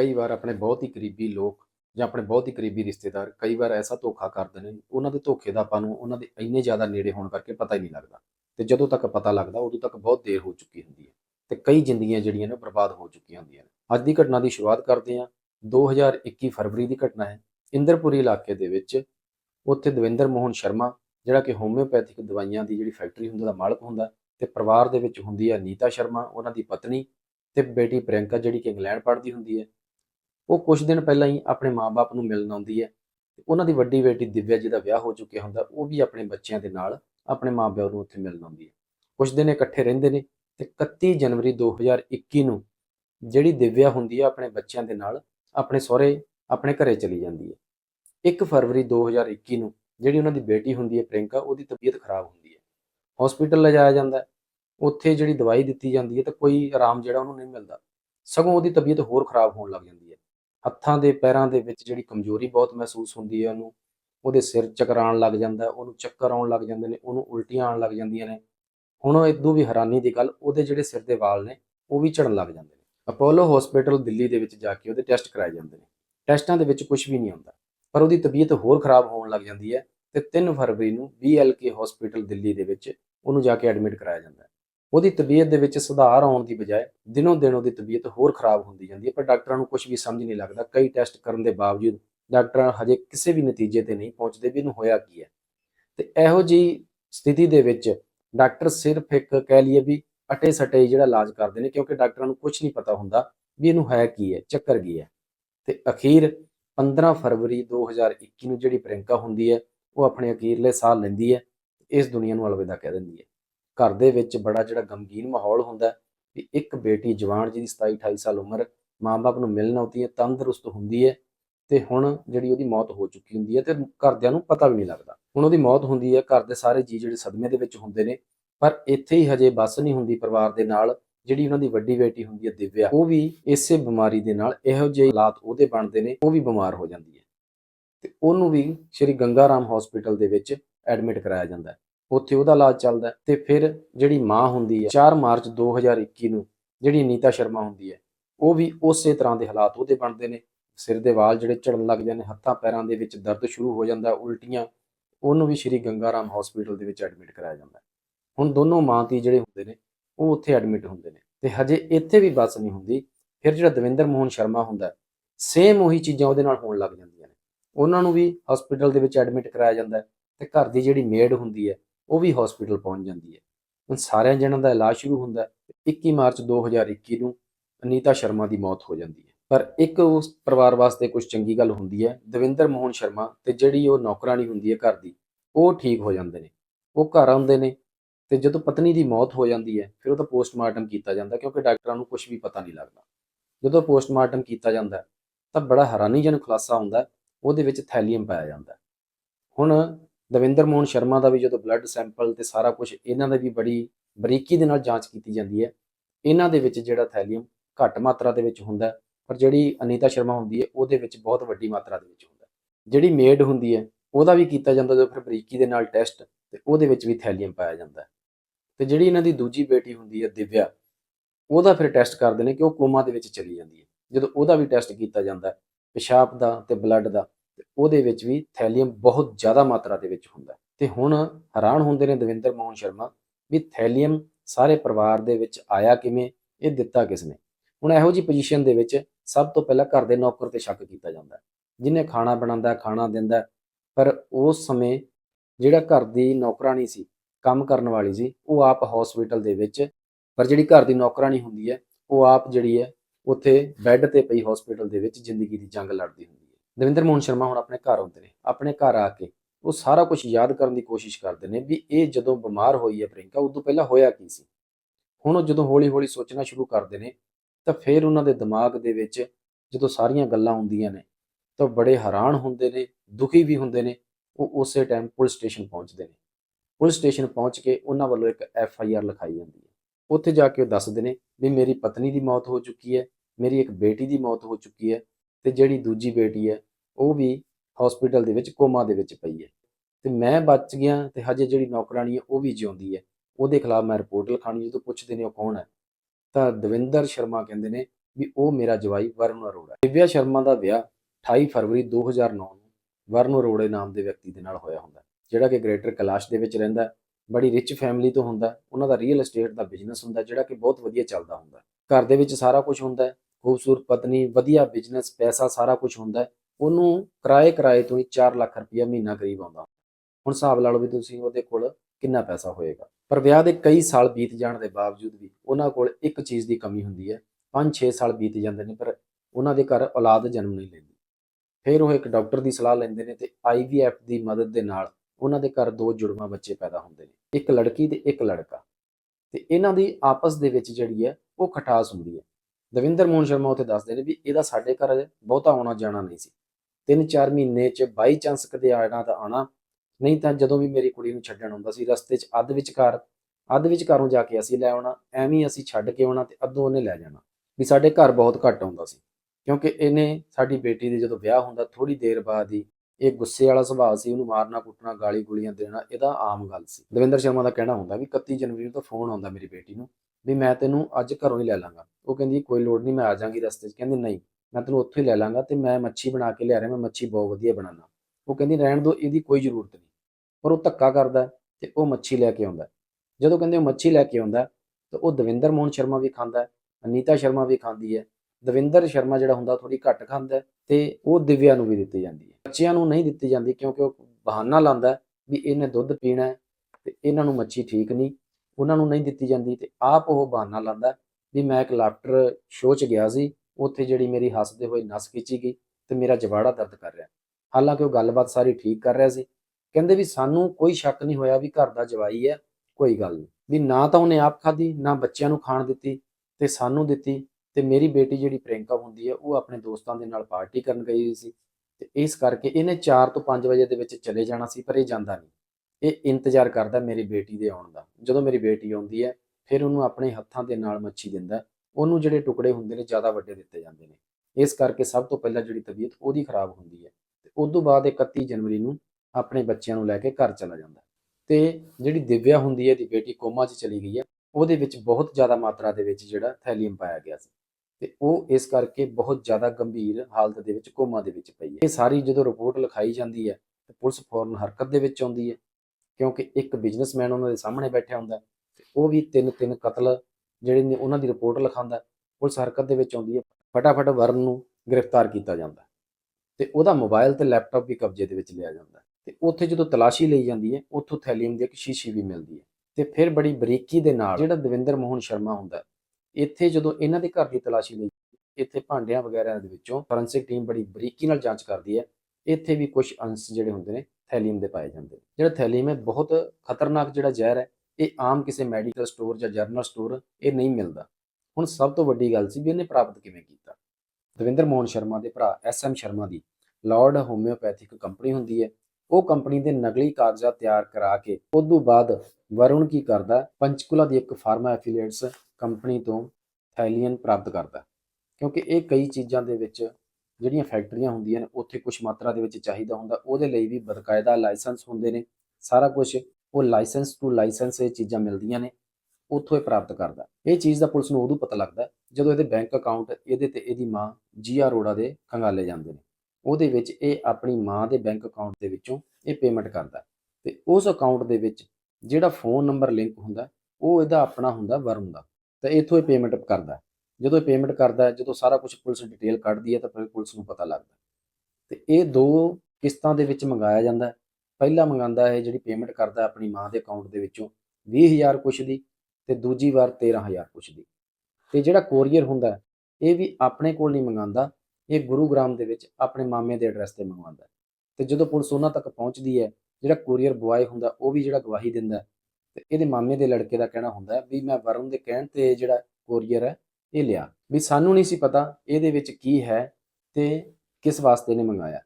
ਕਈ ਵਾਰ ਆਪਣੇ ਬਹੁਤ ਹੀ ਕਰੀਬੀ ਲੋਕ ਜਾਂ ਆਪਣੇ ਬਹੁਤ ਹੀ ਕਰੀਬੀ ਰਿਸ਼ਤੇਦਾਰ ਕਈ ਵਾਰ ਐਸਾ ਧੋਖਾ ਕਰਦੇ ਨੇ, ਉਹਨਾਂ ਦੇ ਧੋਖੇ ਦਾ ਆਪਾਂ ਨੂੰ ਉਹਨਾਂ ਦੇ ਇੰਨੇ ਜ਼ਿਆਦਾ ਨੇੜੇ ਹੋਣ ਕਰਕੇ ਪਤਾ ਹੀ ਨਹੀਂ ਲੱਗਦਾ। ਤੇ ਜਦੋਂ ਤੱਕ ਪਤਾ ਲੱਗਦਾ, ਉਦੋਂ ਤੱਕ ਬਹੁਤ ਦੇਰ ਹੋ ਚੁੱਕੀ ਹੁੰਦੀ ਹੈ ਤੇ ਕਈ ਜ਼ਿੰਦਗੀਆਂ ਜਿਹੜੀਆਂ ਨੇ ਉਹ ਬਰਬਾਦ ਹੋ ਚੁੱਕੀਆਂ ਹੁੰਦੀਆਂ ਨੇ। ਅੱਜ ਦੀ ਘਟਨਾ ਦੀ ਸ਼ੁਰੂਆਤ ਕਰਦੇ ਹਾਂ। 2021 ਫਰਵਰੀ ਦੀ ਘਟਨਾ ਹੈ। ਇੰਦਰਪੁਰੀ ਇਲਾਕੇ ਦੇ ਵਿੱਚ ਉੱਥੇ ਦਵਿੰਦਰ ਮੋਹਨ ਸ਼ਰਮਾ, ਜਿਹੜਾ ਕਿ ਹੋਮਿਓਪੈਥਿਕ ਦਵਾਈਆਂ ਦੀ ਜਿਹੜੀ ਫੈਕਟਰੀ ਹੁੰਦਾ ਦਾ ਮਾਲਕ ਹੁੰਦਾ ਤੇ ਪਰਿਵਾਰ ਦੇ ਵਿੱਚ ਹੁੰਦੀ ਹੈ ਨੀਤਾ ਸ਼ਰਮਾ, ਉਹਨਾਂ ਦੀ ਪਤਨੀ ਤੇ ਬੇਟੀ ਪ੍ਰਿਯੰਕਾ ਜਿਹੜੀ ਕਿ ਇੰਗਲੈਂਡ ਪੜ੍ਹਦੀ ਹੁੰਦੀ ਹੈ। ਉਹ ਕੁਝ ਦਿਨ ਪਹਿਲਾਂ ਹੀ ਆਪਣੇ ਮਾਪੇ ਨੂੰ ਮਿਲਣ ਆਉਂਦੀ ਹੈ। ਉਹਨਾਂ ਦੀ ਵੱਡੀ ਬੇਟੀ ਦਿਵਿਆ ਜਿਹਦਾ ਵਿਆਹ ਹੋ ਚੁੱਕਿਆ ਹੁੰਦਾ, ਉਹ ਵੀ ਆਪਣੇ ਬੱਚਿਆਂ ਦੇ ਨਾਲ ਆਪਣੇ ਮਾਪਿਆਂ ਨੂੰ ਉੱਥੇ ਮਿਲਣ ਆਉਂਦੀ ਹੈ। ਕੁਝ ਦਿਨ ਇਕੱਠੇ ਰਹਿੰਦੇ ਨੇ ਤੇ 31 ਜਨਵਰੀ 2021 ਨੂੰ ਜਿਹੜੀ ਦਿਵਿਆ ਹੁੰਦੀ ਹੈ ਆਪਣੇ ਬੱਚਿਆਂ ਦੇ ਨਾਲ ਆਪਣੇ ਸਹੁਰੇ, ਆਪਣੇ ਘਰੇ ਚਲੀ ਜਾਂਦੀ ਹੈ। 1 ਫਰਵਰੀ 2021 ਨੂੰ ਜਿਹੜੀ ਉਹਨਾਂ ਦੀ ਬੇਟੀ ਹੁੰਦੀ ਹੈ ਪ੍ਰਿਯੰਕਾ ਉਹਦੀ ਤਬੀਅਤ ਖਰਾਬ ਹੁੰਦੀ ਹੈ। ਹਸਪੀਟਲ ਲਿਜਾਇਆ ਜਾਂਦਾ ਉੱਥੇ ਜਿਹੜੀ ਦਵਾਈ ਦਿੱਤੀ ਜਾਂਦੀ ਹੈ, ਤਾਂ ਕੋਈ ਆਰਾਮ ਜਿਹੜਾ ਉਹਨੂੰ ਨਹੀਂ ਮਿਲਦਾ। ਸਗੋਂ ਉਹਦੀ ਤਬੀਅਤ ਹੋਰ ਖਰਾਬ ਹੋਣ ਲੱਗ ਜਾਂਦੀ ਹੈ। ਹੱਥਾਂ ਦੇ ਪੈਰਾਂ ਦੇ ਵਿੱਚ ਜਿਹੜੀ ਕਮਜ਼ੋਰੀ ਬਹੁਤ ਮਹਿਸੂਸ ਹੁੰਦੀ ਹੈ ਉਹਨੂੰ, ਉਹਦੇ ਸਿਰ ਚਕਰਾਉਣ ਲੱਗ ਜਾਂਦਾ, ਉਹਨੂੰ ਚੱਕਰ ਆਉਣ ਲੱਗ ਜਾਂਦੇ ਨੇ, ਉਹਨੂੰ ਉਲਟੀਆਂ ਆਉਣ ਲੱਗ ਜਾਂਦੀਆਂ ਨੇ। ਹੁਣ ਇਦੋਂ ਵੀ ਹੈਰਾਨੀ ਦੀ ਗੱਲ, ਉਹਦੇ ਜਿਹੜੇ ਸਿਰ ਦੇ ਵਾਲ ਨੇ, ਉਹ ਵੀ ਝੜਨ ਲੱਗ ਜਾਂਦੇ ਨੇ। ਅਪੋਲੋ ਹਸਪੀਟਲ ਦਿੱਲੀ ਦੇ ਵਿੱਚ ਜਾ ਕੇ ਉਹਦੇ ਟੈਸਟ ਕਰਾਏ ਜਾਂਦੇ ਨੇ। ਟੈਸਟਾਂ ਦੇ ਵਿੱਚ ਕੁਝ ਵੀ ਨਹੀਂ ਆਉਂਦਾ ਪਰ ਉਹਦੀ ਤਬੀਅਤ ਹੋਰ ਖਰਾਬ ਹੋਣ ਲੱਗ ਜਾਂਦੀ ਹੈ ਤੇ 3 ਫਰਵਰੀ ਨੂੰ BLK ਹਸਪੀਟਲ ਦਿੱਲੀ ਦੇ ਵਿੱਚ ਉਹਨੂੰ ਜਾ ਕੇ ਐਡਮਿਟ ਕਰਾਇਆ ਜਾਂਦਾ ਹੈ। ਉਹਦੀ ਤਬੀਅਤ ਦੇ ਵਿੱਚ ਸੁਧਾਰ ਆਉਣ ਦੀ ਬਜਾਏ ਦਿਨੋਂ ਦਿਨ ਉਹਦੀ ਤਬੀਅਤ ਹੋਰ ਖਰਾਬ ਹੁੰਦੀ ਜਾਂਦੀ ਹੈ, ਪਰ ਡਾਕਟਰਾਂ ਨੂੰ ਕੁਝ ਵੀ ਸਮਝ ਨਹੀਂ ਲੱਗਦਾ। ਕਈ ਟੈਸਟ ਕਰਨ ਦੇ ਬਾਵਜੂਦ ਡਾਕਟਰ ਹਜੇ ਕਿਸੇ ਵੀ ਨਤੀਜੇ ਤੇ ਨਹੀਂ ਪਹੁੰਚਦੇ ਵੀ ਇਹਨੂੰ ਹੋਇਆ ਕੀ ਹੈ। ਤੇ ਇਹੋ ਜੀ ਸਥਿਤੀ ਦੇ ਵਿੱਚ ਡਾਕਟਰ ਸਿਰਫ ਇੱਕ ਕਹਿ ਲਈਏ ਵੀ ਅਟੇ ਸਟੇ ਜਿਹੜਾ ਇਲਾਜ ਕਰਦੇ ਨੇ, ਕਿਉਂਕਿ ਡਾਕਟਰਾਂ ਨੂੰ ਕੁਝ ਨਹੀਂ ਪਤਾ ਹੁੰਦਾ ਵੀ ਇਹਨੂੰ ਹੈ ਕੀ ਹੈ, ਚੱਕਰ ਕੀ ਹੈ। ਤੇ ਅਖੀਰ 15 ਫਰਵਰੀ 2021 ਨੂੰ ਜਿਹੜੀ ਪ੍ਰਿਯੰਕਾ ਹੁੰਦੀ ਹੈ, ਉਹ ਆਪਣੇ ਅਖੀਰਲੇ ਸਾਹ ਲੈਂਦੀ ਹੈ, ਇਸ ਦੁਨੀਆ ਨੂੰ ਅਲਵਿਦਾ ਕਹਿ ਦਿੰਦੀ ਹੈ। ਘਰ ਦੇ ਵਿੱਚ ਬੜਾ ਜਿਹੜਾ ਗਮਗੀਨ ਮਾਹੌਲ ਹੁੰਦਾ ਵੀ ਇੱਕ ਬੇਟੀ ਜਵਾਨ ਜਿਹਦੀ 27 28 ਸਾਲ ਉਮਰ ਮਾਂ-ਬਾਪ ਨੂੰ ਮਿਲਣ ਆਉਂਦੀ ਹੈ, ਤੰਦਰੁਸਤ ਹੁੰਦੀ ਹੈ ਤੇ ਹੁਣ ਜਿਹੜੀ ਉਹਦੀ ਮੌਤ ਹੋ ਚੁੱਕੀ ਹੁੰਦੀ ਹੈ ਤੇ ਘਰਦਿਆਂ ਨੂੰ ਪਤਾ ਵੀ ਨਹੀਂ ਲੱਗਦਾ। ਹੁਣ ਉਹਦੀ ਮੌਤ ਹੁੰਦੀ ਹੈ, ਘਰ ਦੇ ਸਾਰੇ ਜੀ ਜਿਹੜੇ ਸਦਮੇ ਦੇ ਵਿੱਚ ਹੁੰਦੇ ਨੇ, ਪਰ ਇੱਥੇ ਹੀ ਹਜੇ ਬਸ ਨਹੀਂ ਹੁੰਦੀ ਪਰਿਵਾਰ ਦੇ ਨਾਲ, ਜਿਹੜੀ ਉਹਨਾਂ ਦੀ ਵੱਡੀ ਬੇਟੀ ਹੁੰਦੀ ਹੈ ਦਿਵਿਆ, ਉਹ ਵੀ ਇਸੇ ਬਿਮਾਰੀ ਦੇ ਨਾਲ, ਇਹੋ ਜਿਹੇ ਹਾਲਾਤ ਉਹਦੇ ਬਣਦੇ ਨੇ, ਉਹ ਵੀ ਬਿਮਾਰ ਹੋ ਜਾਂਦੀ ਹੈ। ਤੇ ਉਹਨੂੰ ਵੀ ਸ਼੍ਰੀ ਗੰਗਾ ਰਾਮ ਹਸਪੀਟਲ ਦੇ ਵਿੱਚ ਐਡਮਿਟ ਕਰਾਇਆ ਜਾਂਦਾ ਹੈ। ਉੱਥੇ ਉਹਦਾ ਇਲਾਜ ਚੱਲਦਾ ਹੈ ਤੇ ਫਿਰ ਜਿਹੜੀ ਮਾਂ ਹੁੰਦੀ ਹੈ 4 ਮਾਰਚ 2021 ਨੂੰ ਜਿਹੜੀ ਨੀਤਾ ਸ਼ਰਮਾ ਹੁੰਦੀ ਹੈ, ਉਹ ਵੀ ਉਸੇ ਤਰ੍ਹਾਂ ਦੇ ਹਾਲਾਤ ਉਹਦੇ ਬਣਦੇ ਨੇ। ਸਿਰ ਦੇ ਵਾਲ ਜਿਹੜੇ ਝੜਨ ਲੱਗ ਜਾਂਦੇ ਹੱਥਾਂ ਪੈਰਾਂ ਦੇ ਵਿੱਚ ਦਰਦ ਸ਼ੁਰੂ ਹੋ ਜਾਂਦਾ ਉਲਟੀਆਂ ਉਹਨੂੰ ਵੀ ਸ਼੍ਰੀ ਗੰਗਾ ਰਾਮ ਹਸਪੀਟਲ ਦੇ ਵਿੱਚ ਐਡਮਿਟ ਕਰਾਇਆ ਜਾਂਦਾ ਹੁਣ ਦੋਨੋਂ ਮਾਂ ਧੀ ਜਿਹੜੇ ਹੁੰਦੇ ਨੇ, ਉਹ ਉੱਥੇ ਐਡਮਿਟ ਹੁੰਦੇ ਨੇ ਤੇ ਹਜੇ ਇੱਥੇ ਵੀ ਬਸ ਨਹੀਂ ਹੁੰਦੀ। ਫਿਰ ਜਿਹੜਾ ਦਵਿੰਦਰ ਮੋਹਨ ਸ਼ਰਮਾ ਹੁੰਦਾ ਸੇਮ ਉਹੀ ਚੀਜ਼ਾਂ ਉਹਦੇ ਨਾਲ ਹੋਣ ਲੱਗ ਜਾਂਦੀਆਂ ਨੇ। ਉਹਨਾਂ ਨੂੰ ਵੀ ਹਸਪੀਟਲ ਦੇ ਵਿੱਚ ਐਡਮਿਟ ਕਰਾਇਆ ਜਾਂਦਾ ਹੈ ਤੇ ਘਰ ਦੀ ਜਿਹੜੀ ਮੇਡ ਹੁੰਦੀ ਹੈ ਉਹ ਵੀ ਹਸਪੀਟਲ ਪਹੁੰਚ ਜਾਂਦੀ ਹੈ। ਹੁਣ ਸਾਰਿਆਂ ਜਣਾਂ ਦਾ ਇਲਾਜ ਸ਼ੁਰੂ ਹੁੰਦਾ ਹੈ। 21 ਮਾਰਚ 2021 ਨੂੰ ਅਨੀਤਾ ਸ਼ਰਮਾ ਦੀ ਮੌਤ ਹੋ ਜਾਂਦੀ ਹੈ। ਪਰ ਇੱਕ ਉਸ ਪਰਿਵਾਰ ਵਾਸਤੇ ਕੁਝ ਚੰਗੀ ਗੱਲ ਹੁੰਦੀ ਹੈ, ਦਵਿੰਦਰ ਮੋਹਨ ਸ਼ਰਮਾ ਤੇ ਜਿਹੜੀ ਉਹ ਨੌਕਰਾਨੀ ਹੁੰਦੀ ਹੈ ਘਰ ਦੀ, ਉਹ ਠੀਕ ਹੋ ਜਾਂਦੇ ਨੇ। ਉਹ ਘਰ ਆਉਂਦੇ ਨੇ ਤੇ ਜਦੋਂ ਪਤਨੀ ਦੀ ਮੌਤ ਹੋ ਜਾਂਦੀ ਹੈ, ਫਿਰ ਉਹਦਾ ਪੋਸਟਮਾਰਟਮ ਕੀਤਾ ਜਾਂਦਾ ਕਿਉਂਕਿ ਡਾਕਟਰਾਂ ਨੂੰ ਕੁਝ ਵੀ ਪਤਾ ਨਹੀਂ ਲੱਗਦਾ। ਜਦੋਂ ਪੋਸਟਮਾਰਟਮ ਕੀਤਾ ਜਾਂਦਾ ਤਾਂ ਬੜਾ ਹੈਰਾਨੀਜਨਕ ਖੁਲਾਸਾ ਹੁੰਦਾ ਉਹਦੇ ਵਿੱਚ ਥੈਲੀਅਮ ਪਾਇਆ ਜਾਂਦਾ ਹੁਣ ਦਵਿੰਦਰ ਮੋਹਨ ਸ਼ਰਮਾ ਦਾ ਵੀ ਜਦੋਂ ਬਲੱਡ ਸੈਂਪਲ ਤੇ ਸਾਰਾ ਕੁਝ ਇਹਨਾਂ ਦਾ ਵੀ ਬੜੀ ਬਰੀਕੀ ਦੇ ਨਾਲ ਜਾਂਚ ਕੀਤੀ ਜਾਂਦੀ ਹੈ, ਇਹਨਾਂ ਦੇ ਵਿੱਚ ਜਿਹੜਾ ਥੈਲੀਅਮ ਘੱਟ ਮਾਤਰਾ ਦੇ ਵਿੱਚ ਹੁੰਦਾ ਪਰ ਜਿਹੜੀ ਅਨੀਤਾ ਸ਼ਰਮਾ ਹੁੰਦੀ ਹੈ, ਉਹਦੇ ਵਿੱਚ ਬਹੁਤ ਵੱਡੀ ਮਾਤਰਾ ਦੇ ਵਿੱਚ ਹੁੰਦਾ ਜਿਹੜੀ ਮੇਡ ਹੁੰਦੀ ਹੈ, ਉਹਦਾ ਵੀ ਕੀਤਾ ਜਾਂਦਾ ਜਦੋਂ ਫਿਰ ਬਰੀਕੀ ਦੇ ਨਾਲ ਟੈਸਟ ਤੇ ਉਹਦੇ ਵਿੱਚ ਵੀ ਥੈਲੀਅਮ ਪਾਇਆ ਜਾਂਦਾ ਹੈ। ਤੇ ਜਿਹੜੀ ਇਹਨਾਂ ਦੀ ਦੂਜੀ ਬੇਟੀ ਹੁੰਦੀ ਹੈ, ਦਿਵਿਆ, ਉਹਦਾ ਫਿਰ ਟੈਸਟ ਕਰਦੇ ਨੇ ਕਿ ਉਹ ਕੋਮਾ ਦੇ ਵਿੱਚ ਚਲੀ ਜਾਂਦੀ ਹੈ। ਜਦੋਂ ਉਹਦਾ ਵੀ ਟੈਸਟ ਕੀਤਾ ਜਾਂਦਾ ਪਿਸ਼ਾਬ ਦਾ ਤੇ ਬਲੱਡ ਦਾ ਤੇ ਉਹਦੇ ਵਿੱਚ ਵੀ ਥੈਲੀਅਮ ਬਹੁਤ ਜ਼ਿਆਦਾ ਮਾਤਰਾ ਦੇ ਵਿੱਚ ਹੁੰਦਾ ਹੈ। ਤੇ ਹੁਣ ਹੈਰਾਨ ਹੁੰਦੇ ਨੇ ਦਵਿੰਦਰ ਮੋਹਨ ਸ਼ਰਮਾ ਵੀ ਥੈਲੀਅਮ ਸਾਰੇ ਪਰਿਵਾਰ ਦੇ ਵਿੱਚ ਆਇਆ ਕਿਵੇਂ, ਇਹ ਦਿੱਤਾ ਕਿਸ ਨੇ? ਹੁਣ ਇਹੋ ਜੀ ਪੋਜੀਸ਼ਨ ਦੇ ਵਿੱਚ ਸਭ ਤੋਂ ਪਹਿਲਾਂ ਘਰ ਦੇ ਨੌਕਰ ਤੇ ਸ਼ੱਕ ਕੀਤਾ ਜਾਂਦਾ ਜਿਹਨੇ ਖਾਣਾ ਬਣਾਉਂਦਾ, ਖਾਣਾ ਦਿੰਦਾ ਪਰ ਉਸ ਸਮੇਂ ਜਿਹੜਾ ਘਰ ਦੀ ਨੌਕਰਾਨੀ ਸੀ, ਕੰਮ ਕਰਨ ਵਾਲੀ ਸੀ, ਉਹ ਆਪ ਹਸਪੀਟਲ ਦੇ ਵਿੱਚ, ਪਰ ਜਿਹੜੀ ਘਰ ਦੀ ਨੌਕਰਾਨੀ ਹੁੰਦੀ ਹੈ, ਉਹ ਆਪ ਜਿਹੜੀ ਹੈ, ਉੱਥੇ ਬੈੱਡ ਤੇ ਪਈ ਹਸਪੀਟਲ ਦੇ ਵਿੱਚ ਜ਼ਿੰਦਗੀ ਦੀ ਜੰਗ ਲੜਦੀ ਹੁੰਦੀ ਹੈ। ਦਵਿੰਦਰ ਮੋਹਨ ਸ਼ਰਮਾ ਹੁਣ ਆਪਣੇ ਘਰ ਆਉਂਦੇ ਨੇ, ਆਪਣੇ ਘਰ ਆ ਕੇ ਉਹ ਸਾਰਾ ਕੁਝ ਯਾਦ ਕਰਨ ਦੀ ਕੋਸ਼ਿਸ਼ ਕਰਦੇ ਨੇ ਵੀ ਇਹ ਜਦੋਂ ਬਿਮਾਰ ਹੋਈ ਹੈ ਪ੍ਰਿੰਕਾ ਉਦੋਂ ਪਹਿਲਾਂ ਹੋਇਆ ਕੀ ਸੀ? ਹੁਣ ਉਹ ਜਦੋਂ ਹੌਲੀ-ਹੌਲੀ ਸੋਚਣਾ ਸ਼ੁਰੂ ਕਰਦੇ ਨੇ, ਤਾਂ ਫਿਰ ਉਹਨਾਂ ਦੇ ਦਿਮਾਗ ਦੇ ਵਿੱਚ ਜਦੋਂ ਸਾਰੀਆਂ ਗੱਲਾਂ ਹੁੰਦੀਆਂ ਨੇ, ਤਾਂ ਉਹ ਬੜੇ ਹੈਰਾਨ ਹੁੰਦੇ ਨੇ, ਦੁਖੀ ਵੀ ਹੁੰਦੇ ਨੇ, ਉਹ ਉਸੇ ਟਾਈਮ ਪੁਲਿਸ ਸਟੇਸ਼ਨ ਪਹੁੰਚਦੇ ਨੇ। ਪੁਲਿਸ ਸਟੇਸ਼ਨ ਪਹੁੰਚ ਕੇ ਉਹਨਾਂ ਵੱਲੋਂ ਇੱਕ ਐਫ ਆਈ ਆਰ ਲਿਖਾਈ ਜਾਂਦੀ ਹੈ। ਉੱਥੇ ਜਾ ਕੇ ਉਹ ਦੱਸਦੇ ਨੇ ਵੀ ਮੇਰੀ ਪਤਨੀ ਦੀ ਮੌਤ ਹੋ ਚੁੱਕੀ ਹੈ, ਮੇਰੀ ਇੱਕ ਬੇਟੀ ਦੀ ਮੌਤ ਹੋ ਚੁੱਕੀ ਹੈ ਤੇ ਜਿਹੜੀ ਦੂਜੀ ਬੇਟੀ ਹੈ ਉਹ ਵੀ ਹਸਪੀਟਲ ਦੇ ਵਿੱਚ ਕੋਮਾ ਦੇ ਵਿੱਚ ਪਈ ਹੈ। ਤੇ ਮੈਂ ਬਚ ਗਿਆ ਤੇ ਹਜੇ ਜਿਹੜੀ ਨੌਕਰਾਨੀ ਹੈ, ਉਹ ਵੀ ਜਿਉਂਦੀ ਹੈ। ਉਹਦੇ ਖਿਲਾਫ ਮੈਂ ਰਿਪੋਰਟ ਲਿਖਾਣੀ ਜਦੋਂ ਪੁੱਛਦੇ ਨੇ ਉਹ ਕੌਣ ਹੈ, ਤਾਂ ਦਵਿੰਦਰ ਸ਼ਰਮਾ ਕਹਿੰਦੇ ਨੇ ਵੀ ਉਹ ਮੇਰਾ ਜਵਾਈ ਵਰਨ ਅਰੋੜਾ ਦਿਵਿਆ ਸ਼ਰਮਾ ਦਾ ਵਿਆਹ 28 ਫਰਵਰੀ 2009 ਨੂੰ ਵਰਨ ਅਰੋੜੇ ਨਾਮ ਦੇ ਵਿਅਕਤੀ ਦੇ ਨਾਲ ਹੋਇਆ ਹੁੰਦਾ ਜਿਹੜਾ ਕਿ ਗ੍ਰੇਟਰ ਕੈਲਾਸ਼ ਦੇ ਵਿੱਚ ਰਹਿੰਦਾ ਬੜੀ ਰਿਚ ਫੈਮਿਲੀ ਤੋਂ ਹੁੰਦਾ ਉਹਨਾਂ ਦਾ ਰੀਅਲ ਏਸਟੇਟ ਦਾ ਬਿਜ਼ਨਸ ਹੁੰਦਾ ਜਿਹੜਾ ਕਿ ਬਹੁਤ ਵਧੀਆ ਚੱਲਦਾ ਹੁੰਦਾ ਘਰ ਦੇ ਵਿੱਚ ਸਾਰਾ ਕੁਝ ਹੁੰਦਾ ਖੂਬਸੂਰਤ ਪਤਨੀ, ਵਧੀਆ ਬਿਜ਼ਨਸ ਪੈਸਾ ਸਾਰਾ ਕੁਝ ਹੁੰਦਾ ਉਹਨੂੰ ਕਿਰਾਏ ਕਿਰਾਏ ਤੋਂ ਹੀ 4 ਲੱਖ ਰੁਪਇਆ ਮਹੀਨਾ ਕਰੀਬ ਆਉਂਦਾ। ਹੁਣ ਹਿਸਾਬ ਲਾ ਲਓ ਵੀ ਤੁਸੀਂ ਉਹਦੇ ਕੋਲ ਕਿੰਨਾ ਪੈਸਾ ਹੋਏਗਾ। ਪਰ ਵਿਆਹ ਦੇ ਕਈ ਸਾਲ ਬੀਤ ਜਾਣ ਦੇ ਬਾਵਜੂਦ ਵੀ ਉਹਨਾਂ ਕੋਲ ਇੱਕ ਚੀਜ਼ ਦੀ ਕਮੀ ਹੁੰਦੀ ਹੈ। 5-6 ਸਾਲ ਬੀਤ ਜਾਂਦੇ ਨੇ ਪਰ ਉਹਨਾਂ ਦੇ ਘਰ ਔਲਾਦ ਜਨਮ ਨਹੀਂ ਲੈਂਦੀ। ਫਿਰ ਉਹ ਇੱਕ ਡਾਕਟਰ ਦੀ ਸਲਾਹ ਲੈਂਦੇ ਨੇ ਤੇ ਆਈਵੀਐਫ ਦੀ ਮਦਦ ਦੇ ਨਾਲ ਉਹਨਾਂ ਦੇ ਘਰ ਦੋ ਜੁੜਵਾ ਬੱਚੇ ਪੈਦਾ ਹੁੰਦੇ ਨੇ। ਇੱਕ ਲੜਕੀ ਤੇ ਇੱਕ ਲੜਕਾ। ਤੇ ਇਹਨਾਂ ਦੀ ਆਪਸ ਦੇ ਵਿੱਚ ਜਿਹੜੀ ਹੈ ਉਹ ਖਟਾਸ ਹੁੰਦੀ ਹੈ। ਦਵਿੰਦਰ ਮੋਹਨ ਸ਼ਰਮਾ ਉੱਥੇ ਦੱਸਦੇ ਨੇ ਵੀ ਇਹਦਾ ਸਾਡੇ ਘਰ ਬਹੁਤਾ ਆਉਣਾ ਜਾਣਾ ਨਹੀਂ ਸੀ। ਤਿੰਨ ਚਾਰ ਮਹੀਨੇ ਚ ਬਾਈ ਚਾਂਸ ਕਦੇ ਆਣਾ ਤਾਂ ਆਣਾ ਨਹੀਂ ਤਾਂ ਜਦੋਂ ਵੀ ਮੇਰੀ ਕੁੜੀ ਨੂੰ ਛੱਡਣ ਆਉਂਦਾ ਸੀ ਰਸਤੇ 'ਚ ਅੱਧ ਵਿਚਕਾਰ, ਅੱਧ ਵਿਚਕਾਰੋਂ ਜਾ ਕੇ ਅਸੀਂ ਲੈ ਆਉਣਾ, ਐਵੇਂ ਅਸੀਂ ਛੱਡ ਕੇ ਆਉਣਾ ਤੇ ਅੱਧੋਂ ਉਹਨੇ ਲੈ ਜਾਣਾ। ਵੀ ਸਾਡੇ ਘਰ ਬਹੁਤ ਘੱਟ ਆਉਂਦਾ ਸੀ, ਕਿਉਂਕਿ ਇਹਨੇ ਸਾਡੀ ਬੇਟੀ ਦੇ ਜਦੋਂ ਵਿਆਹ ਹੁੰਦਾ ਥੋੜੀ ਦੇਰ ਬਾਅਦ ਹੀ ਇਹ ਗੁੱਸੇ ਵਾਲਾ ਸੁਭਾਅ ਸੀ, ਉਹਨੂੰ ਮਾਰਨਾ ਕੁੱਟਣਾ, ਗਾਲੀ ਗੁਲੀਆਂ ਦੇਣਾ, ਇਹਦਾ ਆਮ ਗੱਲ ਸੀ। ਦਵਿੰਦਰ ਸ਼ਰਮਾ ਦਾ ਕਹਿਣਾ ਹੁੰਦਾ ਵੀ 31 ਜਨਵਰੀ ਨੂੰ ਤਾਂ ਫੋਨ ਆਉਂਦਾ ਮੇਰੀ ਬੇਟੀ ਨੂੰ, ਵੀ ਮੈਂ ਤੈਨੂੰ ਅੱਜ ਘਰੋਂ ਹੀ ਲੈ ਲਾਂਗਾ। ਉਹ ਕਹਿੰਦੀ ਕੋਈ ਲੋੜ ਨਹੀਂ ਮੈਂ ਆ ਜਾਾਂਗੀ ਰਸਤੇ 'ਚ। ਕਹਿੰਦੀ ਨਹੀਂ ਮੈਂ ਤੈਨੂੰ ਉੱਥੋਂ ਹੀ ਲੈ ਲਾਂਗਾ ਤੇ ਮੈਂ ਮੱਛੀ ਬਣਾ ਕੇ ਲਿਆ ਰਿਹਾ, ਮੈਂ ਮੱਛੀ ਬਹੁਤ ਵਧੀਆ ਬਣਾਉਣਾ ਉਹ ਕਹਿੰਦੀ, ਰਹਿਣ ਦੋ, ਇਹਦੀ ਕੋਈ ਜ਼ਰੂਰਤ ਨਹੀਂ। ਪਰ ਉਹ ਧੱਕਾ ਕਰਦਾ ਹੈ ਤੇ ਉਹ ਮੱਛੀ ਲੈ ਕੇ ਆਉਂਦਾ। ਜਦੋਂ ਕਹਿੰਦੇ ਉਹ ਮੱਛੀ ਲੈ ਕੇ ਆਉਂਦਾ, ਤਾਂ ਉਹ ਦਵਿੰਦਰ ਮੋਹਨ ਸ਼ਰਮਾ ਵੀ ਖਾਂਦਾ, ਅਨੀਤਾ ਸ਼ਰਮਾ ਵੀ ਖਾਂਦੀ ਹੈ। ਦਵਿੰਦਰ ਸ਼ਰਮਾ ਜਿਹੜਾ ਹੁੰਦਾ ਥੋੜੀ ਘੱਟ ਖਾਂਦਾ ਹੈ ਤੇ ਉਹ ਦਿਵਿਆ ਨੂੰ ਵੀ ਦਿੱਤੀ ਜਾਂਦੀ ਹੈ। ਬੱਚਿਆਂ ਨੂੰ ਨਹੀਂ ਦਿੱਤੀ ਜਾਂਦੀ ਕਿਉਂਕਿ ਉਹ ਬਹਾਨਾ ਲਾਉਂਦਾ ਵੀ ਇਹਨੇ ਦੁੱਧ ਪੀਣਾ ਹੈ ਤੇ ਇਹਨਾਂ ਨੂੰ ਮੱਛੀ ਠੀਕ ਨਹੀਂ। ਉਹਨਾਂ ਨੂੰ ਨਹੀਂ ਦਿੱਤੀ ਜਾਂਦੀ ਤੇ ਆਪ ਉਹ ਬਹਾਨਾ ਲਾਉਂਦਾ ਵੀ ਮੈਂ ਇੱਕ ਲਾਫਟਰ ਸ਼ੋਅ 'ਚ ਗਿਆ ਸੀ ਉੱਥੇ ਜਿਹੜੀ ਮੇਰੀ ਹੱਸਦੇ ਹੋਏ ਨਸ ਖਿੱਚੀ ਗਈ ਤੇ ਮੇਰਾ ਜਵਾੜਾ ਦਰਦ ਕਰ ਰਿਹਾ। ਹਾਲਾਂਕਿ ਉਹ ਗੱਲਬਾਤ ਸਾਰੀ ਠੀਕ ਕਰ ਰਿਹਾ ਸੀ। ਕਹਿੰਦੇ ਵੀ ਸਾਨੂੰ ਕੋਈ ਸ਼ੱਕ ਨਹੀਂ ਹੋਇਆ ਵੀ ਘਰ ਦਾ ਜਵਾਈ ਹੈ, ਕੋਈ ਗੱਲ ਨਹੀਂ। ਵੀ ਨਾ ਤਾਂ ਉਹਨੇ ਆਪ ਖਾਧੀ, ਨਾ ਬੱਚਿਆਂ ਨੂੰ ਖਾਣ ਦਿੱਤੀ ਤੇ ਸਾਨੂੰ ਦਿੱਤੀ ਤੇ ਮੇਰੀ ਬੇਟੀ ਜਿਹੜੀ ਪ੍ਰਿੰਕਾ ਹੁੰਦੀ ਹੈ, ਉਹ ਆਪਣੇ ਦੋਸਤਾਂ ਦੇ ਨਾਲ ਪਾਰਟੀ ਕਰਨ ਗਈ ਹੋਈ ਸੀ ਤੇ ਇਸ ਕਰਕੇ ਇਹਨੇ 4 ਤੋਂ 5 ਵਜੇ ਦੇ ਵਿੱਚ ਚਲੇ ਜਾਣਾ ਸੀ, ਪਰ ਇਹ ਜਾਂਦਾ ਨਹੀਂ। ਇਹ ਇੰਤਜ਼ਾਰ ਕਰਦਾ ਮੇਰੀ ਬੇਟੀ ਦੇ ਆਉਣ ਦਾ। ਜਦੋਂ ਮੇਰੀ ਬੇਟੀ ਆਉਂਦੀ ਹੈ, ਫਿਰ ਉਹਨੂੰ ਆਪਣੇ ਹੱਥਾਂ ਦੇ ਨਾਲ ਮੱਛੀ ਦਿੰਦਾ ਉਹਨੂੰ ਜਿਹੜੇ ਟੁਕੜੇ ਹੁੰਦੇ ਨੇ ਜ਼ਿਆਦਾ ਵੱਡੇ ਦਿੱਤੇ ਜਾਂਦੇ ਨੇ। ਇਸ ਕਰਕੇ ਸਭ ਤੋਂ ਪਹਿਲਾਂ ਜਿਹੜੀ ਤਬੀਅਤ ਉਹਦੀ ਖਰਾਬ ਹੁੰਦੀ ਹੈ ਤੇ ਉਸ ਤੋਂ ਬਾਅਦ 31 ਜਨਵਰੀ ਨੂੰ ਆਪਣੇ ਬੱਚਿਆਂ ਨੂੰ ਲੈ ਕੇ ਘਰ ਚਲਾ ਜਾਂਦਾ। ਹੈ। ਤੇ ਜਿਹੜੀ ਦਿਵਿਆ ਹੁੰਦੀ ਹੈ ਦੀ ਬੇਟੀ ਕੋਮਾ 'ਚ ਚਲੀ ਗਈ ਹੈ, ਉਹਦੇ ਵਿੱਚ ਬਹੁਤ ਜ਼ਿਆਦਾ ਮਾਤਰਾ ਦੇ ਵਿੱਚ ਜਿਹੜਾ ਥੈਲੀਅਮ ਪਾਇਆ ਗਿਆ ਸੀ। ਤੇ ਉਹ ਇਸ ਕਰਕੇ ਬਹੁਤ ਜ਼ਿਆਦਾ ਗੰਭੀਰ ਹਾਲਤ ਦੇ ਵਿੱਚ ਕੋਮਾ ਦੇ ਵਿੱਚ ਪਈ ਹੈ। ਇਹ ਸਾਰੀ ਜਦੋਂ ਰਿਪੋਰਟ ਲਿਖਾਈ ਜਾਂਦੀ ਹੈ, ਤੇ ਪੁਲਿਸ ਫੌਰਨ ਹਰਕਤ ਦੇ ਵਿੱਚ ਆਉਂਦੀ ਹੈ, ਕਿਉਂਕਿ ਇੱਕ ਬਿਜ਼ਨਸਮੈਨ ਉਹਨਾਂ ਦੇ ਸਾਹਮਣੇ ਬੈਠਿਆ ਹੁੰਦਾ ਹੈ, ਤੇ ਉਹ ਵੀ ਤਿੰਨ ਤਿੰਨ ਕਤਲ ਜਿਹੜੇ ਨੇ ਉਹਨਾਂ ਦੀ ਰਿਪੋਰਟ ਲਿਖਾਉਂਦਾ ਪੁਲਿਸ ਹਰਕਤ ਦੇ ਵਿੱਚ ਆਉਂਦੀ ਹੈ, ਫਟਾਫਟ ਵਰਨ ਨੂੰ ਗ੍ਰਿਫਤਾਰ ਕੀਤਾ ਜਾਂਦਾ ਹੈ ਤੇ ਉਹਦਾ ਮੋਬਾਈਲ ਤੇ ਲੈਪਟਾਪ ਵੀ ਕਬਜ਼ੇ ਦੇ ਵਿੱਚ ਲਿਆ ਜਾਂਦਾ ਹੈ ਤੇ ਉੱਥੇ ਜਦੋਂ ਤਲਾਸ਼ੀ ਲਈ ਜਾਂਦੀ ਹੈ, ਉੱਥੋਂ ਥੈਲੀਅਮ ਦੀ ਇੱਕ ਸ਼ੀਸ਼ੀ ਵੀ ਮਿਲਦੀ ਹੈ ਤੇ ਫਿਰ ਬੜੀ ਬਰੀਕੀ ਦੇ ਨਾਲ ਜਿਹੜਾ ਦਵਿੰਦਰ ਮੋਹਨ ਸ਼ਰਮਾ ਹੁੰਦਾ ਇੱਥੇ ਜਦੋਂ ਇਹਨਾਂ ਦੇ ਘਰ ਦੀ ਤਲਾਸ਼ੀ ਲਈ ਇੱਥੇ ਭਾਂਡਿਆਂ ਵਗੈਰਾ ਦੇ ਵਿੱਚੋਂ ਫੋਰੈਂਸਿਕ ਟੀਮ ਬੜੀ ਬਰੀਕੀ ਨਾਲ ਜਾਂਚ ਕਰਦੀ ਹੈ, ਇੱਥੇ ਵੀ ਕੁਝ ਅੰਸ਼ ਜਿਹੜੇ ਹੁੰਦੇ ਨੇ, ਥੈਲੀਅਮ ਦੇ ਪਾਏ ਜਾਂਦੇ ਨੇ, ਜਿਹੜਾ ਥੈਲੀਅਮ ਹੈ ਬਹੁਤ ਖਤਰਨਾਕ ਜਿਹੜਾ ਜ਼ਹਿਰ ਹੈ ਇਹ ਆਮ ਕਿਸੇ ਮੈਡੀਕਲ ਸਟੋਰ ਜਾਂ ਜਰਨਲ ਸਟੋਰ ਇਹ ਨਹੀਂ ਮਿਲਦਾ। ਹੁਣ ਸਭ ਤੋਂ ਵੱਡੀ ਗੱਲ ਸੀ ਵੀ ਇਹਨੇ ਪ੍ਰਾਪਤ ਕਿਵੇਂ ਕੀਤਾ। ਦਵਿੰਦਰ ਮੋਹਨ ਸ਼ਰਮਾ ਦੇ ਭਰਾ ਐਸ ਐਮ ਸ਼ਰਮਾ ਦੀ ਲਾਰਡ ਹੋਮਿਓਪੈਥਿਕ ਕੰਪਨੀ ਹੁੰਦੀ ਹੈ। ਉਹ ਕੰਪਨੀ ਦੇ ਨਕਲੀ ਕਾਗਜ਼ਾਤ ਤਿਆਰ ਕਰਾ ਕੇ ਉਸ ਤੋਂ ਬਾਅਦ ਵਰੁਣ ਕੀ ਕਰਦਾ? ਪੰਚਕੁਲਾ ਦੀ ਇੱਕ ਫਾਰਮਾ ਐਫੀਲੀਏਟਸ ਕੰਪਨੀ ਤੋਂ ਥੈਲੀਅਨ ਪ੍ਰਾਪਤ ਕਰਦਾ। ਕਿਉਂਕਿ ਇਹ ਕਈ ਚੀਜ਼ਾਂ ਦੇ ਵਿੱਚ ਜਿਹੜੀਆਂ ਫੈਕਟਰੀਆਂ ਹੁੰਦੀਆਂ ਨੇ, ਉੱਥੇ ਕੁਝ ਮਾਤਰਾ ਦੇ ਵਿੱਚ ਚਾਹੀਦਾ ਹੁੰਦਾ, ਉਹਦੇ ਲਈ ਵੀ ਬਕਾਇਦਾ ਲਾਇਸੈਂਸ ਹੁੰਦੇ ਨੇ। ਸਾਰਾ ਕੁਝ ਉਹ ਲਾਇਸੈਂਸ ਟੂ ਲਾਇਸੈਂਸ ਇਹ ਚੀਜ਼ਾਂ ਮਿਲਦੀਆਂ ਨੇ, ਉੱਥੋਂ ਇਹ ਪ੍ਰਾਪਤ ਕਰਦਾ। ਇਹ ਚੀਜ਼ ਦਾ ਪੁਲਿਸ ਨੂੰ ਉਦੋਂ ਪਤਾ ਲੱਗਦਾ ਜਦੋਂ ਇਹਦੇ ਬੈਂਕ ਅਕਾਊਂਟ ਇਹਦੇ ਤੇ ਇਹਦੀ ਮਾਂ ਜੀਆ ਅਰੋੜਾ ਦੇ ਖੰਗਾਲੇ ਜਾਂਦੇ ਨੇ। ਉਹਦੇ ਵਿੱਚ ਇਹ ਆਪਣੀ ਮਾਂ ਦੇ ਬੈਂਕ ਅਕਾਊਂਟ ਦੇ ਵਿੱਚੋਂ ਇਹ ਪੇਮੈਂਟ ਕਰਦਾ। ਤੇ ਉਸ ਅਕਾਊਂਟ ਦੇ ਵਿੱਚ ਜਿਹੜਾ ਫੋਨ ਨੰਬਰ ਲਿੰਕ ਹੁੰਦਾ, ਉਹ ਇਹਦਾ ਆਪਣਾ ਹੁੰਦਾ ਵਰੁਣ ਦਾ। ਤੇ ਇੱਥੋਂ ਇਹ ਪੇਮੈਂਟ ਕਰਦਾ। ਜਦੋਂ ਇਹ ਪੇਮੈਂਟ ਕਰਦਾ, ਜਦੋਂ ਸਾਰਾ ਕੁਝ ਪੁਲਿਸ ਡਿਟੇਲ ਕੱਢਦੀ ਹੈ ਤਾਂ ਫਿਰ ਪੁਲਿਸ ਨੂੰ ਪਤਾ ਲੱਗਦਾ। ਤੇ ਇਹ ਦੋ ਕਿਸ਼ਤਾਂ ਦੇ ਵਿੱਚ ਮੰਗਾਇਆ ਜਾਂਦਾ। ਪਹਿਲਾਂ ਮੰਗਾਉਂਦਾ ਹੈ ਜਿਹੜੀ ਪੇਮੈਂਟ ਕਰਦਾ ਆਪਣੀ ਮਾਂ ਦੇ ਅਕਾਊਂਟ ਦੇ ਵਿੱਚੋਂ 20000 ਕੁਛ ਦੀ ਤੇ ਦੂਜੀ ਵਾਰ 13000 ਕੁਛ ਦੀ ਤੇ ਜਿਹੜਾ ਕੋਰੀਅਰ ਹੁੰਦਾ ਇਹ ਵੀ ਆਪਣੇ ਕੋਲ ਨਹੀਂ ਮੰਗਾਉਂਦਾ ਇਹ ਗੁਰੂਗ੍ਰਾਮ ਦੇ ਵਿੱਚ ਆਪਣੇ ਮਾਮੇ ਦੇ ਐਡਰੈਸ ਤੇ ਮੰਗਵਾਉਂਦਾ। ਹੈ। ਤੇ ਜਦੋਂ ਪੁਲਿਸ ਉਹਨਾਂ ਤੱਕ ਪਹੁੰਚਦੀ ਹੈ ਜਿਹੜਾ ਕੋਰੀਅਰ ਬੁਆਏ ਹੁੰਦਾ ਉਹ ਵੀ ਜਿਹੜਾ ਗਵਾਹੀ ਦਿੰਦਾ ਹੈ, ਤੇ ਇਹਦੇ ਮਾਮੇ ਦੇ ਲੜਕੇ ਦਾ ਕਹਿਣਾ ਹੁੰਦਾ ਵੀ ਮੈਂ ਵਰੁਣ ਦੇ ਕਹਿਣ ਤੇ ਜਿਹੜਾ ਕੋਰੀਅਰ ਹੈ ਇਹ ਲਿਆ। ਵੀ ਸਾਨੂੰ ਨਹੀਂ ਸੀ ਪਤਾ ਇਹਦੇ ਵਿੱਚ ਕੀ ਹੈ ਤੇ ਕਿਸ ਵਾਸਤੇ ਨੇ ਮੰਗਾਇਆ।